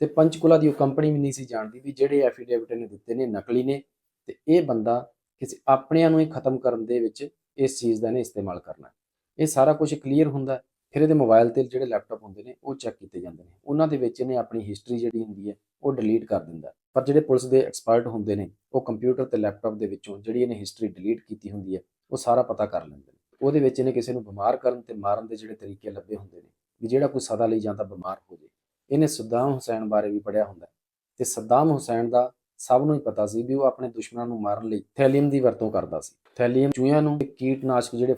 ਤੇ ਪੰਚਕੁਲਾ ਦੀ ਉਹ ਕੰਪਨੀ ਵੀ ਨਹੀਂ ਸੀ ਜਾਣਦੀ ਵੀ ਜਿਹੜੇ ਐਫੀਡੇਵਿਟ ਨੇ ਦਿੱਤੇ ਨੇ, ਨਕਲੀ ਨੇ, ਤੇ ਇਹ ਬੰਦਾ ਕਿਸੇ ਆਪਣਿਆਂ ਨੂੰ ਹੀ ਖਤਮ ਕਰਨ ਦੇ ਵਿੱਚ ਇਸ ਚੀਜ਼ ਦਾ ਨੇ ਇਸਤੇਮਾਲ ਕਰਨਾ। ਇਹ ਸਾਰਾ ਕੁਝ ਕਲੀਅਰ ਹੁੰਦਾ ਫਿਰ ਇਹਦੇ ਮੋਬਾਈਲ ਤੇ ਜਿਹੜੇ ਲੈਪਟਾਪ ਹੁੰਦੇ ਨੇ, ਉਹ ਚੈੱਕ ਕੀਤੇ ਜਾਂਦੇ ਨੇ। ਉਹਨਾਂ ਦੇ ਵਿੱਚ ਇਹਨੇ ਆਪਣੀ ਹਿਸਟਰੀ ਜਿਹੜੀ ਹੁੰਦੀ ਹੈ, ਉਹ ਡਿਲੀਟ ਕਰ ਦਿੰਦਾ ਪਰ ਜਿਹੜੇ ਪੁਲਿਸ ਦੇ ਐਕਸਪਰਟ ਹੁੰਦੇ ਨੇ, ਉਹ ਕੰਪਿਊਟਰ ਤੇ ਲੈਪਟਾਪ ਦੇ ਵਿੱਚੋਂ ਜਿਹੜੀ ਇਹਨੇ ਹਿਸਟਰੀ ਡਿਲੀਟ ਕੀਤੀ ਹੁੰਦੀ ਹੈ, ਉਹ ਸਾਰਾ ਪਤਾ ਕਰ ਲੈਂਦੇ ਨੇ। ਉਹਦੇ ਵਿੱਚ ਇਹਨੇ ਕਿਸੇ ਨੂੰ ਬਿਮਾਰ ਕਰਨ ਤੇ ਮਾਰਨ ਦੇ ਜਿਹੜੇ ਤਰੀਕੇ ਲੱਭੇ ਹੁੰਦੇ ਨੇ, ਵੀ ਜਿਹੜਾ ਕੋਈ ਸਦਾ ਲਈ ਜਾਂ ਤਾਂ ਬਿਮਾਰ ਹੋ ਜੇ। ਇਹਨੇ ਸਦਾਮ ਹੁਸੈਨ ਬਾਰੇ ਵੀ ਪੜਿਆ ਹੁੰਦਾ ਤੇ ਸਦਾਮ ਹੁਸੈਨ ਦਾ ਸਭ ਨੂੰ ਹੀ ਪਤਾ ਸੀ ਵੀ ਉਹ ਆਪਣੇ ਦੁਸ਼ਮਣਾਂ ਨੂੰ ਮਾਰਨ ਲਈ ਥੈਲੀਅਮ ਦੀ ਵਰਤੋਂ ਕਰਦਾ ਸੀ। ਥੈਲੀਅਮ ਚੂਹਿਆਂ ਨੂੰ ਕੀਟਨਾਸ਼ਕ ਜਿਹੜੇ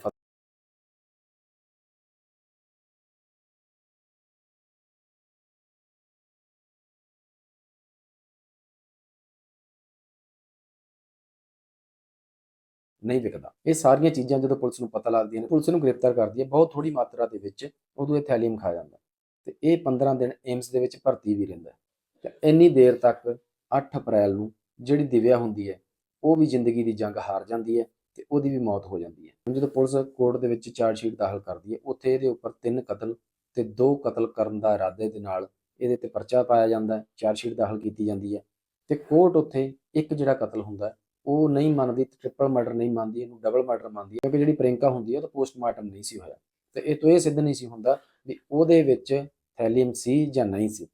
ਨਹੀਂ ਵਿਕਦਾ। ਇਹ ਸਾਰੀਆਂ ਚੀਜ਼ਾਂ ਜਦੋਂ ਪੁਲਿਸ ਨੂੰ ਪਤਾ ਲੱਗਦੀਆਂ ਨੇ, ਪੁਲਿਸ ਨੂੰ ਗ੍ਰਿਫਤਾਰ ਕਰਦੀ ਹੈ, ਬਹੁਤ ਥੋੜੀ ਮਾਤਰਾ ਦੇ ਵਿੱਚ ਉਦੋਂ ਇਹ ਥੈਲੀਅਮ ਖਾ ਜਾਂਦਾ ਤੇ ਇਹ 15 ਦਿਨ ਏਮਸ ਦੇ ਵਿੱਚ ਭਰਤੀ ਵੀ ਰਹਿੰਦਾ ਹੈ। ਤੇ ਇੰਨੀ ਦੇਰ ਤੱਕ 8 ਅਪ੍ਰੈਲ ਨੂੰ ਜਿਹੜੀ ਦਿਵਿਆ ਹੁੰਦੀ ਹੈ, ਉਹ ਵੀ ਜ਼ਿੰਦਗੀ ਦੀ ਜੰਗ ਹਾਰ ਜਾਂਦੀ ਹੈ ਤੇ ਉਹਦੀ ਵੀ ਮੌਤ ਹੋ ਜਾਂਦੀ ਹੈ। ਹੁਣ ਜਦੋਂ ਪੁਲਿਸ ਕੋਰਟ ਦੇ ਵਿੱਚ ਚਾਰਜ ਸ਼ੀਟ ਦਾਖਲ ਕਰਦੀ ਹੈ, ਉੱਥੇ ਇਹਦੇ ਉੱਪਰ ਤਿੰਨ ਕਤਲ ਤੇ ਦੋ ਕਤਲ ਕਰਨ ਦਾ ਇਰਾਦੇ ਦੇ ਨਾਲ ਇਹਦੇ ਤੇ ਪਰਚਾ ਪਾਇਆ ਜਾਂਦਾ ਹੈ ਚਾਰਜ ਸ਼ੀਟ ਦਾਖਲ ਕੀਤੀ ਜਾਂਦੀ ਹੈ। ਤੇ ਕੋਰਟ ਉੱਥੇ ਇੱਕ ਜਿਹੜਾ ਕਤਲ ਹੁੰਦਾ ਉਹ ਨਹੀਂ ਮੰਨਦੀ ਟ੍ਰਿਪਲ ਮਰਡਰ ਨਹੀਂ ਮੰਨਦੀ, ਇਹਨੂੰ ਡਬਲ ਮਰਡਰ ਮੰਨਦੀ ਹੈ, ਕਿਉਂਕਿ ਜਿਹੜੀ ਪ੍ਰਿੰਕਾ ਹੁੰਦੀ ਹੈ ਉਹਦਾ ਪੋਸਟਮਾਰਟਮ ਨਹੀਂ ਸੀ ਹੋਇਆ। ਤੇ ਇਹ ਤੋਂ ਇਹ ਸਿੱਧ ਨਹੀਂ ਸੀ ਹੁੰਦਾ ਵੀ ਉਹਦੇ ਵਿੱਚ ਥੈਲੀਅਮ ਸੀ ਜਾਂ ਨਹੀਂ ਸੀ।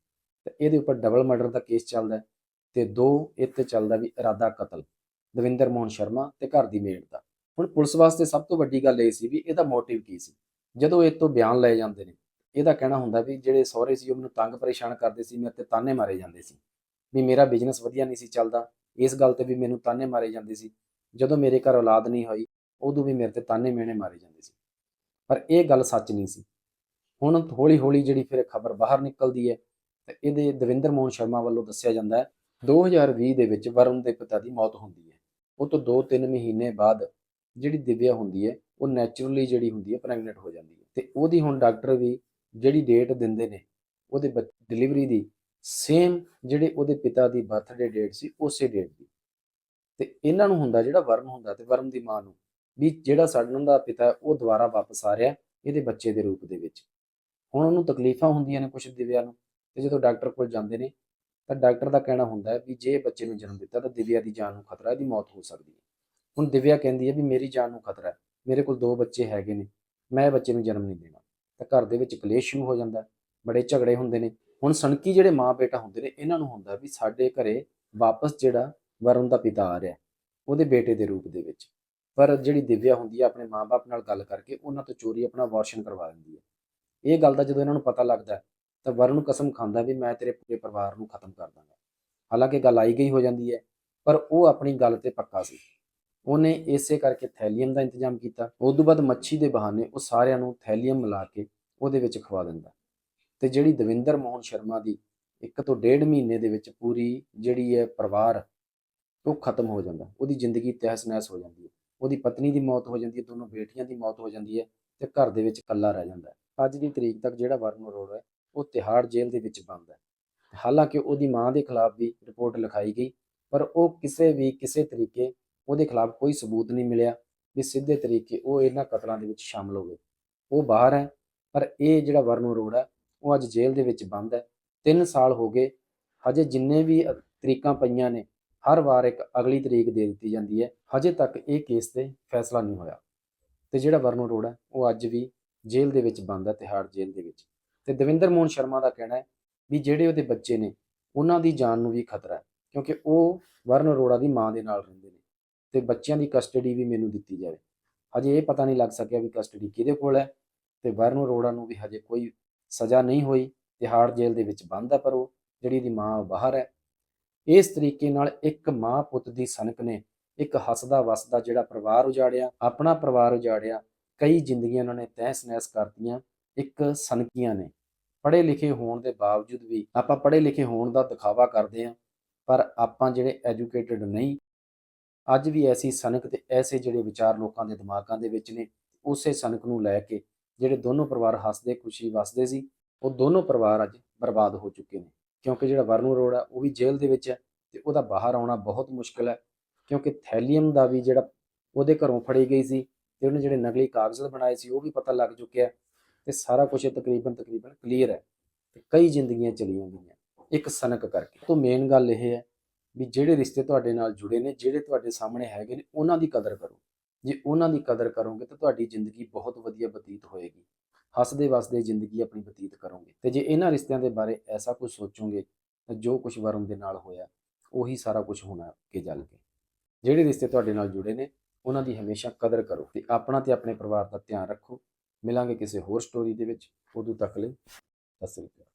ਤੇ ਇਹਦੇ ਉੱਪਰ ਡਬਲ ਮਰਡਰ ਦਾ ਕੇਸ ਚੱਲਦਾ ਹੈ ਤੇ ਦੋ ਇਹ ਤੇ ਚੱਲਦਾ ਵੀ ਇਰਾਦਾ ਕਤਲ, ਦਵਿੰਦਰ ਮੋਹਨ ਸ਼ਰਮਾ ਤੇ ਘਰ ਦੀ ਮੇਡ ਦਾ। ਹੁਣ ਪੁਲਿਸ ਵਾਸਤੇ ਸਭ ਤੋਂ ਵੱਡੀ ਗੱਲ ਇਹ ਸੀ ਵੀ ਇਹਦਾ ਮੋਟਿਵ ਕੀ ਸੀ? ਜਦੋਂ ਇਹ ਤੋਂ ਬਿਆਨ ਲਏ ਜਾਂਦੇ ਨੇ, ਇਹਦਾ ਕਹਿਣਾ ਹੁੰਦਾ ਵੀ ਜਿਹੜੇ ਸਹੁਰੇ ਸੀ ਉਹ ਮੈਨੂੰ ਤੰਗ ਪਰੇਸ਼ਾਨ ਕਰਦੇ ਸੀ, ਮੇਰੇ ਤੇ ਤਾਨੇ ਮਾਰੇ ਜਾਂਦੇ ਸੀ। ਵੀ ਮੇਰਾ ਬਿਜ਼ਨਸ ਵਧੀਆ ਨਹੀਂ ਸੀ ਚੱਲਦਾ, ਇਸ ਗੱਲ ਤੇ ਵੀ ਮੈਨੂੰ ਤਾਨੇ ਮਾਰੇ ਜਾਂਦੇ ਸੀ। ਜਦੋਂ ਮੇਰੇ ਘਰ ਔਲਾਦ ਨਹੀਂ ਹੋਈ, ਉਦੋਂ ਵੀ ਮੇਰੇ ਤੇ ਤਾਨੇ ਮੇਣੇ ਮਾਰੇ ਜਾਂਦੇ ਸੀ। ਪਰ ਇਹ ਗੱਲ ਸੱਚ ਨਹੀਂ ਸੀ। ਹੁਣ ਹੌਲੀ ਹੌਲੀ ਜਿਹੜੀ ਫਿਰ ਖਬਰ ਬਾਹਰ ਨਿਕਲਦੀ ਹੈ ਤੇ ਇਹਦੇ ਦਵਿੰਦਰ ਮੋਹਨ ਸ਼ਰਮਾ ਵੱਲੋਂ ਦੱਸਿਆ ਜਾਂਦਾ ਹੈ 2020 ਦੇ ਵਿੱਚ ਵਰੁਣ ਦੇ ਪਿਤਾ ਦੀ ਮੌਤ ਹੁੰਦੀ ਹੈ। ਉਹ ਤੋਂ 2-3 ਮਹੀਨੇ ਬਾਅਦ ਜਿਹੜੀ ਦਿਵਿਆ ਹੁੰਦੀ ਹੈ, ਉਹ ਨੈਚੁਰਲੀ ਜਿਹੜੀ ਹੁੰਦੀ ਹੈ ਪ੍ਰੈਗਨੈਂਟ ਹੋ ਜਾਂਦੀ ਹੈ। ਤੇ ਉਹਦੀ ਹੁਣ ਡਾਕਟਰ ਵੀ ਜਿਹੜੀ ਡੇਟ ਦਿੰਦੇ ਨੇ, ਉਹਦੇ ਡਿਲੀਵਰੀ ਦੀ ਸੇਮ ਜਿਹੜੇ ਉਹਦੇ ਪਿਤਾ ਦੀ ਬਰਥਡੇ ਡੇਟ ਸੀ, ਉਸੇ ਡੇਟ ਦੀ। ਤੇ ਇਹਨਾਂ ਨੂੰ ਹੁੰਦਾ ਜਿਹੜਾ ਵਰਨ ਹੁੰਦਾ ਤੇ ਵਰਨ ਦੀ ਮਾਂ ਨੂੰ ਵੀ ਜਿਹੜਾ ਸਾਡੇ ਦਾ ਪਿਤਾ ਉਹ ਦੁਬਾਰਾ ਵਾਪਸ ਆ ਰਿਹਾ ਇਹਦੇ ਬੱਚੇ ਦੇ ਰੂਪ ਦੇ ਵਿੱਚ। ਹੁਣ ਉਹਨੂੰ ਤਕਲੀਫਾਂ ਹੁੰਦੀਆਂ ਨੇ ਕੁਝ ਦਿਵਿਆ ਨੂੰ ਤੇ ਜਦੋਂ ਡਾਕਟਰ ਕੋਲ ਜਾਂਦੇ ਨੇ, ਤਾਂ ਡਾਕਟਰ ਦਾ ਕਹਿਣਾ ਹੁੰਦਾ ਹੈ ਵੀ ਜੇ ਬੱਚੇ ਨੂੰ ਜਨਮ ਦਿੱਤਾ ਤਾਂ ਦਿਵਿਆ ਦੀ ਜਾਨ ਨੂੰ ਖਤਰਾ ਹੈ ਇਹਦੀ ਮੌਤ ਹੋ ਸਕਦੀ ਹੈ। ਹੁਣ ਦਿਵਿਆ ਕਹਿੰਦੀ ਹੈ ਵੀ ਮੇਰੀ ਜਾਨ ਨੂੰ ਖਤਰਾ ਹੈ, ਮੇਰੇ ਕੋਲ ਦੋ ਬੱਚੇ ਹੈਗੇ ਨੇ, ਮੈਂ ਬੱਚੇ ਨੂੰ ਜਨਮ ਨਹੀਂ ਦੇਣਾ। ਤਾਂ ਘਰ ਦੇ ਵਿੱਚ ਕਲੇਸ਼ ਸ਼ੁਰੂ ਹੋ ਜਾਂਦਾ ਬੜੇ ਝਗੜੇ ਹੁੰਦੇ ਨੇ। ਹੁਣ ਸਣਕੀ ਜਿਹੜੇ ਮਾਂ ਬੇਟਾ ਹੁੰਦੇ ਨੇ, ਇਹਨਾਂ ਨੂੰ ਹੁੰਦਾ ਵੀ ਸਾਡੇ ਘਰੇ ਵਾਪਸ ਜਿਹੜਾ ਵਰੁਣ ਦਾ ਪਿਤਾ ਆ ਰਿਹਾ ਉਹਦੇ ਬੇਟੇ ਦੇ ਰੂਪ ਦੇ ਵਿੱਚ। ਪਰ ਜਿਹੜੀ ਦਿਵਿਆ ਹੁੰਦੀ ਹੈ, ਆਪਣੇ ਮਾਪੇ ਨਾਲ ਗੱਲ ਕਰਕੇ ਉਹਨਾਂ ਤੋਂ ਚੋਰੀ ਆਪਣਾ ਅਬੋਰਸ਼ਨ ਕਰਵਾ ਦਿੰਦੀ ਹੈ। ਇਹ ਗੱਲ ਦਾ ਜਦੋਂ ਇਹਨਾਂ ਨੂੰ ਪਤਾ ਲੱਗਦਾ ਤਾਂ ਵਰੁਣ ਕਸਮ ਖਾਂਦਾ ਵੀ ਮੈਂ ਤੇਰੇ ਪੂਰੇ ਪਰਿਵਾਰ ਨੂੰ ਖਤਮ ਕਰ ਦਾਂਗਾ। ਹਾਲਾਂਕਿ ਗੱਲ ਆਈ ਗਈ ਹੋ ਜਾਂਦੀ ਹੈ, ਪਰ ਉਹ ਆਪਣੀ ਗੱਲ ਤੇ ਪੱਕਾ ਸੀ। ਉਹਨੇ ਇਸੇ ਕਰਕੇ ਥੈਲੀਅਮ ਦਾ ਇੰਤਜ਼ਾਮ ਕੀਤਾ। ਉਸ ਤੋਂ ਬਾਅਦ ਮੱਛੀ ਦੇ ਬਹਾਨੇ ਉਹ ਸਾਰਿਆਂ ਨੂੰ ਥੈਲੀਅਮ ਮਿਲਾ ਕੇ ਉਹਦੇ ਵਿੱਚ ਖਵਾ ਦਿੰਦਾ। ਤੇ ਜਿਹੜੀ ਦਵਿੰਦਰ ਮੋਹਨ ਸ਼ਰਮਾ ਦੀ ਇੱਕ ਤੋਂ ਡੇਢ ਮਹੀਨੇ ਦੇ ਵਿੱਚ ਪੂਰੀ ਜਿਹੜੀ ਹੈ ਪਰਿਵਾਰ, ਉਹ ਖਤਮ ਹੋ ਜਾਂਦਾ। ਉਹਦੀ ਜ਼ਿੰਦਗੀ ਤਹਿਸ ਨਹਿਸ ਹੋ ਜਾਂਦੀ ਹੈ। ਉਹਦੀ ਪਤਨੀ ਦੀ ਮੌਤ ਹੋ ਜਾਂਦੀ ਹੈ, ਦੋਨੋਂ ਬੇਟੀਆਂ ਦੀ ਮੌਤ ਹੋ ਜਾਂਦੀ ਹੈ ਤੇ ਘਰ ਦੇ ਵਿੱਚ ਇਕੱਲਾ ਰਹਿ ਜਾਂਦਾ ਅੱਜ ਦੀ ਤਰੀਕ ਤੱਕ ਜਿਹੜਾ ਵਰਨ ਅਰੋੜਾ ਹੈ ਉਹ ਤਿਹਾੜ ਜੇਲ੍ਹ ਦੇ ਵਿੱਚ ਬੰਦ ਹੈ। ਹਾਲਾਂਕਿ ਉਹਦੀ ਮਾਂ ਦੇ ਖਿਲਾਫ ਵੀ ਰਿਪੋਰਟ ਲਿਖਾਈ ਗਈ ਪਰ ਉਹ ਕਿਸੇ ਵੀ ਕਿਸੇ ਤਰੀਕੇ ਉਹਦੇ ਖਿਲਾਫ ਕੋਈ ਸਬੂਤ ਨਹੀਂ ਮਿਲਿਆ ਵੀ ਸਿੱਧੇ ਤਰੀਕੇ ਉਹ ਇਹਨਾਂ ਕਤਲਾਂ ਦੇ ਵਿੱਚ ਸ਼ਾਮਲ ਹੋਵੇ ਉਹ ਬਾਹਰ ਹੈ ਪਰ ਇਹ ਜਿਹੜਾ ਵਰਨ ਅਰੋੜਾ ਹੈ ਉਹ ਅੱਜ ਜੇਲ੍ਹ ਦੇ ਵਿੱਚ ਬੰਦ ਹੈ। 3 ਸਾਲ ਹੋ ਗਏ ਹਜੇ ਜਿੰਨੇ ਵੀ ਤਰੀਕਾਂ ਪਈਆਂ ਨੇ ਹਰ ਵਾਰ ਇੱਕ ਅਗਲੀ ਤਰੀਕ ਦੇ ਦਿੱਤੀ ਜਾਂਦੀ ਹੈ। ਹਜੇ ਤੱਕ ਇਹ ਕੇਸ ਤੇ ਫੈਸਲਾ ਨਹੀਂ ਹੋਇਆ। ਤੇ ਜਿਹੜਾ ਵਰਨ ਅਰੋੜਾ ਹੈ, ਉਹ ਅੱਜ ਵੀ ਜੇਲ੍ਹ ਦੇ ਵਿੱਚ ਬੰਦ ਹੈ ਤਿਹਾੜ ਜੇਲ੍ਹ ਦੇ ਵਿੱਚ। ਤੇ ਦਵਿੰਦਰ ਮੋਹਨ ਸ਼ਰਮਾ ਦਾ ਕਹਿਣਾ ਹੈ ਵੀ ਜਿਹੜੇ ਉਹਦੇ ਬੱਚੇ ਨੇ, ਉਹਨਾਂ ਦੀ ਜਾਨ ਨੂੰ ਵੀ ਖਤਰਾ ਹੈ, ਕਿਉਂਕਿ ਉਹ ਵਰਨ ਅਰੋੜਾ ਦੀ ਮਾਂ ਦੇ ਨਾਲ ਰਹਿੰਦੇ ਨੇ। ਤੇ ਬੱਚਿਆਂ ਦੀ ਕਸਟਡੀ ਵੀ ਮੈਨੂੰ ਦਿੱਤੀ ਜਾਵੇ। ਹਜੇ ਇਹ ਪਤਾ ਨਹੀਂ ਲੱਗ ਸਕਿਆ ਵੀ ਕਸਟਡੀ ਕਿਹਦੇ ਕੋਲ ਹੈ, ਤੇ ਵਰਨ ਅਰੋੜਾ ਨੂੰ ਵੀ ਹਜੇ ਕੋਈ ਸਜ਼ਾ ਨਹੀਂ ਹੋਈ। ਤਿਹਾੜ ਜੇਲ੍ਹ ਦੇ ਵਿੱਚ ਬੰਦ ਹੈ ਪਰ ਉਹ ਜਿਹੜੀ ਦੀ ਮਾਂ ਉਹ ਬਾਹਰ ਹੈ। ਇਸ ਤਰੀਕੇ ਨਾਲ ਇੱਕ ਮਾਂ ਪੁੱਤ ਦੀ ਸਨਕ ਨੇ ਇੱਕ ਹੱਸਦਾ ਵਸਦਾ ਜਿਹੜਾ ਪਰਿਵਾਰ ਉਜਾੜਿਆ, ਆਪਣਾ ਪਰਿਵਾਰ ਉਜਾੜਿਆ ਕਈ ਜ਼ਿੰਦਗੀਆਂ ਉਹਨਾਂ ਨੇ ਤਹਿਸ ਨਹਿਸ ਕਰਤੀਆਂ, ਇੱਕ ਸਨਕੀਆਂ ਨੇ। ਪੜ੍ਹੇ ਲਿਖੇ ਹੋਣ ਦੇ ਬਾਵਜੂਦ ਵੀ ਆਪਾਂ ਪੜ੍ਹੇ ਲਿਖੇ ਹੋਣ ਦਾ ਦਿਖਾਵਾ ਕਰਦੇ ਹਾਂ, ਪਰ ਆਪਾਂ ਜਿਹੜੇ ਐਜੂਕੇਟਿਡ ਨਹੀਂ, ਅੱਜ ਵੀ ਐਸੀ ਸਨਕ ਤੇ ਐਸੇ ਜਿਹੜੇ ਵਿਚਾਰ ਲੋਕਾਂ ਦੇ ਦਿਮਾਗਾਂ ਦੇ ਵਿੱਚ ਨੇ, ਉਸੇ ਸਨਕ ਨੂੰ ਲੈ ਕੇ ਜਿਹੜੇ ਦੋਨੋਂ ਪਰਿਵਾਰ ਹੱਸਦੇ, ਖੁਸ਼ੀ ਵਸਦੇ ਸੀ, ਉਹ ਦੋਨੋਂ ਪਰਿਵਾਰ ਅੱਜ ਬਰਬਾਦ ਹੋ ਚੁੱਕੇ ਨੇ। ਕਿਉਂਕਿ ਜਿਹੜਾ ਵਰਨ ਅਰੋੜਾ ਉਹ ਵੀ ਜੇਲ੍ਹ ਦੇ ਵਿੱਚ ਹੈ ਤੇ ਉਹਦਾ ਬਾਹਰ ਆਉਣਾ ਬਹੁਤ ਮੁਸ਼ਕਲ ਹੈ, ਕਿਉਂਕਿ ਥੈਲੀਅਮ ਦਾ ਵੀ ਜਿਹੜਾ ਉਹਦੇ ਘਰੋਂ ਫੜੀ ਗਈ ਸੀ ਤੇ ਉਹਨੇ ਜਿਹੜੇ ਨਕਲੀ ਕਾਗਜ਼ ਬਣਾਏ ਸੀ, ਉਹ ਵੀ ਪਤਾ ਲੱਗ ਚੁੱਕਿਆ ਤੇ ਸਾਰਾ ਕੁਝ ਤਕਰੀਬਨ ਤਕਰੀਬਨ ਕਲੀਅਰ ਹੈ ਤੇ ਕਈ ਜ਼ਿੰਦਗੀਆਂ ਚਲੀਆਂ ਗਈਆਂ ਇੱਕ ਸਨਕ ਕਰਕੇ। ਤੋਂ ਮੇਨ ਗੱਲ ਇਹ ਹੈ ਵੀ ਜਿਹੜੇ ਰਿਸ਼ਤੇ ਤੁਹਾਡੇ ਨਾਲ ਜੁੜੇ ਨੇ, ਜਿਹੜੇ ਤੁਹਾਡੇ ਸਾਹਮਣੇ ਹੈਗੇ ਨੇ, ਉਹਨਾਂ ਦੀ ਕਦਰ ਕਰੋ। ਜੇ ਉਹਨਾਂ ਦੀ ਕਦਰ ਕਰੋਗੇ ਤਾਂ ਤੁਹਾਡੀ ਜ਼ਿੰਦਗੀ ਬਹੁਤ ਵਧੀਆ ਬਤੀਤ ਹੋਏਗੀ। ਹੱਸਦੇ ਵਸਦੇ ਜ਼ਿੰਦਗੀ ਆਪਣੀ ਬਤੀਤ ਕਰੋਗੇ। ਤੇ ਜੇ ਇਹਨਾਂ ਰਿਸ਼ਤਿਆਂ ਦੇ ਬਾਰੇ ਐਸਾ ਕੁਝ ਸੋਚੋਗੇ, ਤਾਂ ਜੋ ਕੁਝ ਵਰਮ ਦੇ ਨਾਲ ਹੋਇਆ, ਉਹੀ ਸਾਰਾ ਕੁਝ ਹੋਣਾ ਅੱਗੇ ਚੱਲ ਕੇ। ਜਿਹੜੇ ਰਿਸ਼ਤੇ ਤੁਹਾਡੇ ਨਾਲ ਜੁੜੇ ਨੇ ਉਹਨਾਂ ਦੀ ਹਮੇਸ਼ਾ ਕਦਰ ਕਰੋ ਤੇ ਆਪਣਾ ਤੇ ਆਪਣੇ ਪਰਿਵਾਰ ਦਾ ਧਿਆਨ ਰੱਖੋ। ਮਿਲਾਂਗੇ ਕਿਸੇ ਹੋਰ ਸਟੋਰੀ ਦੇ ਵਿੱਚ। ਉਦੋਂ ਤੱਕ ਲਈ, ਸਤਿ ਸ੍ਰੀ ਅਕਾਲ।